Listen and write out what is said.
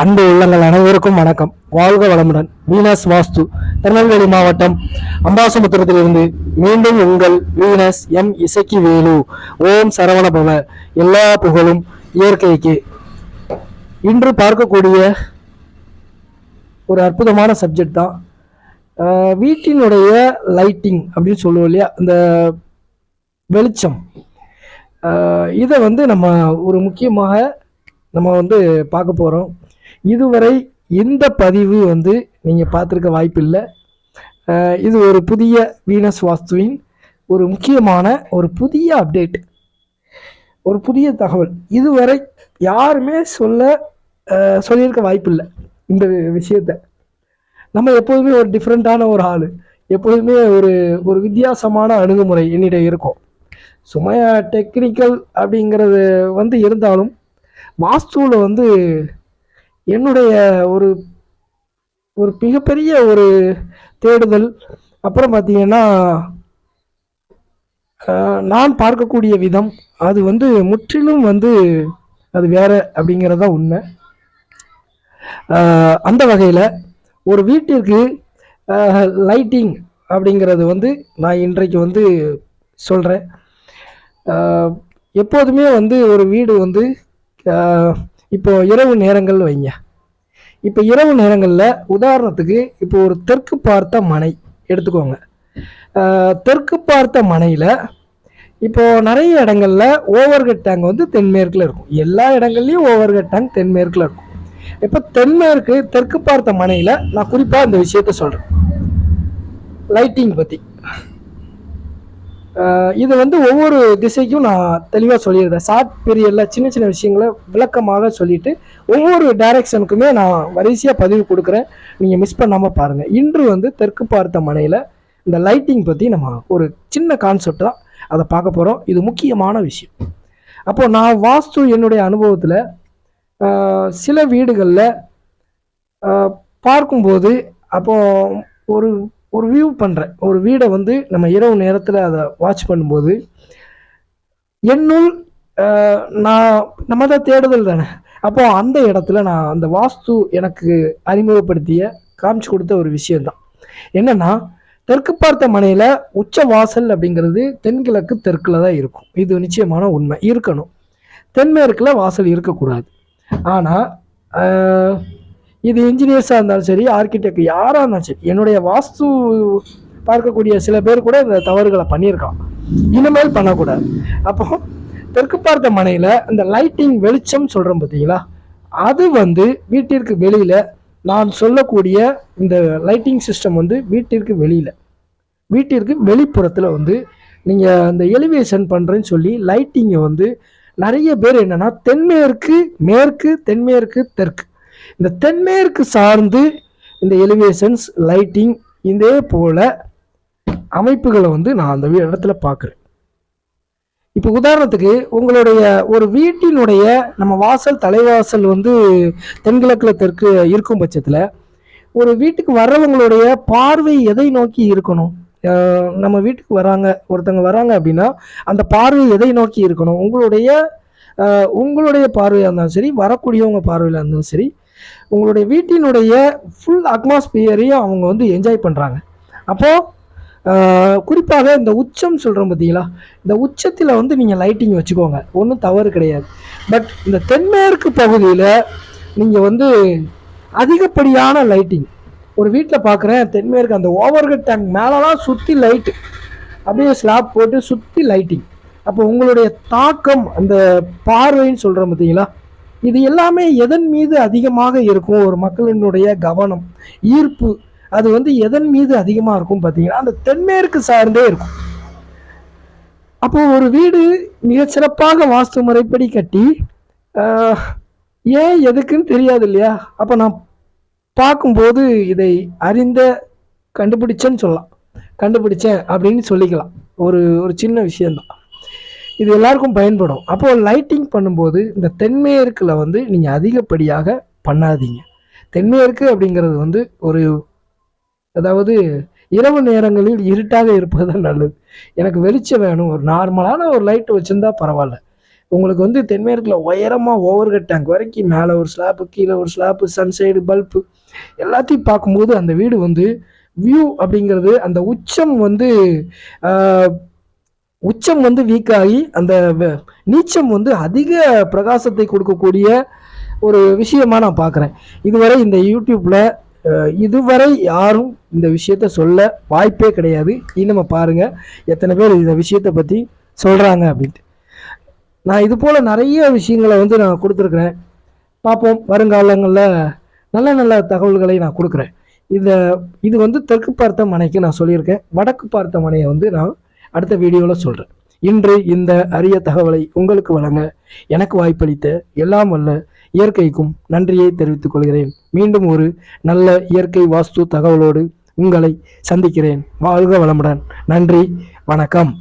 அன்பு உள்ளங்கள் அனைவருக்கும் வணக்கம். வாழ்க வளமுடன். வீனஸ் வாஸ்து திருநெல்வேலி மாவட்டம் அம்பாசமுத்திரத்திலிருந்து மீண்டும் உங்கள் வீனஸ் எம் இசக்கி வேலு ஓம் சரவண பவ எல்லா புகழும் இயற்கைக்கு. இன்று பார்க்கக்கூடிய ஒரு அற்புதமான சப்ஜெக்ட் தான் வீட்டினுடைய லைட்டிங் அப்படின்னு சொல்லுவோம் இல்லையா? அந்த வெளிச்சம். இதை வந்து நம்ம ஒரு முக்கியமாக நம்ம வந்து பார்க்க போகிறோம் இதுவரை இந்த பதிவு வந்து நீங்கள் பார்த்துருக்க வாய்ப்பில்லை. இது ஒரு புதிய வீனஸ் வாஸ்துவின் ஒரு முக்கியமான ஒரு புதிய அப்டேட் ஒரு புதிய தகவல். இதுவரை யாருமே சொல்ல சொல்லியிருக்க வாய்ப்பில்லை இந்த விஷயத்த. நம்ம எப்போதுமே ஒரு டிஃப்ரெண்ட்டான ஒரு ஆள். எப்போதுமே ஒரு ஒரு வித்தியாசமான அணுகுமுறை என்னிடம் இருக்கும். சுமையா டெக்னிக்கல் அப்படிங்கிறது வந்து இருந்தாலும் வாஸ்துவில் வந்து என்னுடைய ஒரு ஒரு மிகப்பெரிய ஒரு தேடுதல். அப்புறம் பார்த்தீங்கன்னா நான் பார்க்கக்கூடிய விதம் அது வந்து முற்றிலும் வந்து அது வேற அப்படிங்கிறது தான் உண்மை அந்த வகையில் ஒரு வீட்டிற்கு லைட்டிங் அப்படிங்கிறது வந்து நான் இன்றைக்கு வந்து சொல்கிறேன் எப்போதுமே வந்து ஒரு வீடு வந்து இப்போ இரவு நேரங்கள் வைங்க. இப்போ இரவு நேரங்களில் உதாரணத்துக்கு இப்போ ஒரு தெற்கு பார்த்த மனை எடுத்துக்கோங்க. தெற்கு பார்த்த மனையில் இப்போ நிறைய இடங்களில் ஓவர்கட் டேங்க் வந்து தென்மேற்கில் இருக்கும். எல்லா இடங்கள்லையும் ஓவர்கட் டேங்க் தென்மேற்கில் இருக்கும். இப்போ தென்மேற்கு தெற்கு பார்த்த மனையில் நான் குறிப்பாக இந்த விஷயத்த சொல்கிறேன் லைட்டிங் பற்றி இது வந்து ஒவ்வொரு திசைக்கும் நான் தெளிவாக சொல்லியிருந்தேன் ஷார்ட் பீரியடில் சின்ன சின்ன விஷயங்களை விளக்கமாக சொல்லிட்டு ஒவ்வொரு டைரக்ஷனுக்குமே நான் வரிசையாக பதிவு கொடுக்குறேன். நீங்கள் மிஸ் பண்ணாமல் பாருங்கள் இன்று வந்து தெற்கு பார்த்த மனையில் இந்த லைட்டிங் பற்றி நம்ம ஒரு சின்ன கான்செப்ட் தான் அதை பார்க்க போகிறோம் இது முக்கியமான விஷயம். அப்போது நான் வாஸ்து என்னுடைய அனுபவத்தில் சில வீடுகளில் பார்க்கும்போது அப்போது ஒரு ஒரு வியூ பண்ணுறேன் ஒரு வீடை வந்து நம்ம இரவு நேரத்தில் அதை வாட்ச் பண்ணும்போது என்னுள் நான் நம்ம தான் தேடுதல் தானே? அப்போ அந்த இடத்துல நான் அந்த வாஸ்து எனக்கு அறிமுகப்படுத்திய காமிச்சு கொடுத்த ஒரு விஷயந்தான் என்னென்னா தெற்கு பார்த்த மனையில் உச்ச வாசல் அப்படிங்கிறது தென்கிழக்கு தெற்கில் தான் இருக்கும். இது நிச்சயமான உண்மை. இருக்கணும். தென்மேற்கில் வாசல் இருக்கக்கூடாது. ஆனால் இது இன்ஜினியர்ஸாக இருந்தாலும் சரி ஆர்கிடெக்ட் யாராக இருந்தாலும் சரி என்னுடைய வாஸ்து பார்க்கக்கூடிய சில பேர் கூட இந்த தவறுகளை பண்ணியிருக்கான். இனிமேல் பண்ணக்கூடாது. அப்போ தெற்கு பார்த்த மனையில் இந்த லைட்டிங் வெளிச்சம் சொல்கிறோம் பார்த்தீங்களா? அது வந்து வீட்டிற்கு வெளியில் நான் சொல்லக்கூடிய இந்த லைட்டிங் சிஸ்டம் வந்து வீட்டிற்கு வெளியில். வீட்டிற்கு வெளிப்புறத்தில் வந்து நீங்கள் அந்த எலிவேஷன் பண்ணுறேன்னு சொல்லி லைட்டிங்கை வந்து நிறைய பேர் என்னென்னா தென்மேற்கு மேற்கு தென்மேற்கு தெற்கு. இந்த தென்மேற்கு சார்ந்து இந்த எலிவேஷன்ஸ் லைட்டிங் இதே போல அமைப்புகளை வந்து நான் அந்த இடத்துல பார்க்குறேன். இப்போ உதாரணத்துக்கு உங்களுடைய ஒரு வீட்டினுடைய நம்ம வாசல் தலைவாசல் வந்து தென்கிழக்கில் தெற்கு இருக்கும் பட்சத்தில் ஒரு வீட்டுக்கு வர்றவங்களுடைய பார்வை எதை நோக்கி இருக்கணும்? நம்ம வீட்டுக்கு வராங்க ஒருத்தங்க வராங்க அப்படின்னா அந்த பார்வை எதை நோக்கி இருக்கணும்? உங்களுடைய உங்களுடைய பார்வையாக இருந்தாலும் சரி வரக்கூடியவங்க பார்வையில் இருந்தாலும் சரி உங்களுடைய வீட்டினுடைய ஃபுல் அட்மாஸ்பியரையும் அவங்க வந்து என்ஜாய் பண்ணுறாங்க அப்போது குறிப்பாக இந்த உச்சம் சொல்கிறோம் பார்த்தீங்களா இந்த உச்சத்தில் வந்து நீங்கள் லைட்டிங் வச்சுக்கோங்க. ஒன்றும் தவறு கிடையாது. பட் இந்த தென்மேற்கு பகுதியில் நீங்கள் வந்து அதிகப்படியான லைட்டிங் ஒரு வீட்டில் பார்க்குறேன் தென்மேற்கு அந்த ஓவர்ஹெட் டேங்க் மேலெலாம் சுற்றி லைட்டு அப்படியே ஸ்லாப் போட்டு சுற்றி லைட்டிங் அப்போ உங்களுடைய தாக்கம் அந்த பார்வைன்னு சொல்கிறோம் பார்த்தீங்களா இது எல்லாமே எதன் மீது அதிகமாக இருக்கும்? ஒரு மக்களினுடைய கவனம் ஈர்ப்பு அது வந்து எதன் மீது அதிகமாக இருக்கும் பார்த்தீங்கன்னா அந்த தென்மேற்கு சார்ந்தே இருக்கும். அப்போ ஒரு வீடு மிக சிறப்பாக வாஸ்து முறைப்படி கட்டி ஆஹ், ஏன் எதுக்குன்னு தெரியாது இல்லையா? அப்போ நான் பார்க்கும்போது இதை அறிந்த கண்டுபிடிச்சேன்னு சொல்லலாம். கண்டுபிடிச்சேன் அப்படின்னு சொல்லிக்கலாம். ஒரு ஒரு சின்ன விஷயந்தான் இது எல்லாருக்கும் பயன்படும். அப்போ லைட்டிங் பண்ணும்போது இந்த தென்மேற்கில் வந்து நீங்கள் அதிகப்படியாக பண்ணாதீங்க. தென்மேற்கு அப்படிங்கிறது வந்து ஒரு அதாவது இரவு நேரங்களில் இருட்டாக இருப்பது தான் நல்லது. எனக்கு வெளிச்சம் வேணும் ஒரு நார்மலான ஒரு லைட் வச்சுருந்தா பரவாயில்ல. உங்களுக்கு வந்து தென்மேற்கில் உயரமாக ஓவர் டேங்க் வரைக்கும் மேலே ஒரு ஸ்லாப்பு கீழே ஒரு ஸ்லாப்பு சன்சைடு பல்பு எல்லாத்தையும் பார்க்கும்போது அந்த வீடு வந்து வியூ அப்படிங்கிறது அந்த உச்சம் வந்து உச்சம் வந்து வீக்காகி அந்த நீச்சம் வந்து அதிக பிரகாசத்தை கொடுக்கக்கூடிய ஒரு விஷயமாக நான் பார்க்குறேன். இதுவரை இந்த யூடியூப்பில் இதுவரை யாரும் இந்த விஷயத்த சொல்ல வாய்ப்பே கிடையாது. இன்னும் பாருங்கள் எத்தனை பேர் இந்த விஷயத்தை பற்றி சொல்கிறாங்க அப்படின்ட்டு. நான் இது போல் நிறைய விஷயங்களை வந்து நான் கொடுத்துருக்குறேன். பார்ப்போம் வருங்காலங்களில் நல்ல நல்ல தகவல்களை நான் கொடுக்குறேன். இந்த இது வந்து தெற்கு பார்த்த மனைக்கு நான் சொல்லியிருக்கேன். வடக்கு பார்த்த மனையை வந்து நான் அடுத்த வீடியோவில் சொல்கிறேன் இன்று இந்த அரிய தகவலை உங்களுக்கு வழங்க எனக்கு வாய்ப்பளித்த எல்லாம் வல்ல இயற்கைக்கும் நன்றியை தெரிவித்துக் கொள்கிறேன். மீண்டும் ஒரு நல்ல இயற்கை வாஸ்து தகவலோடு உங்களை சந்திக்கிறேன். வாழ்க வளமுடன். நன்றி. வணக்கம்.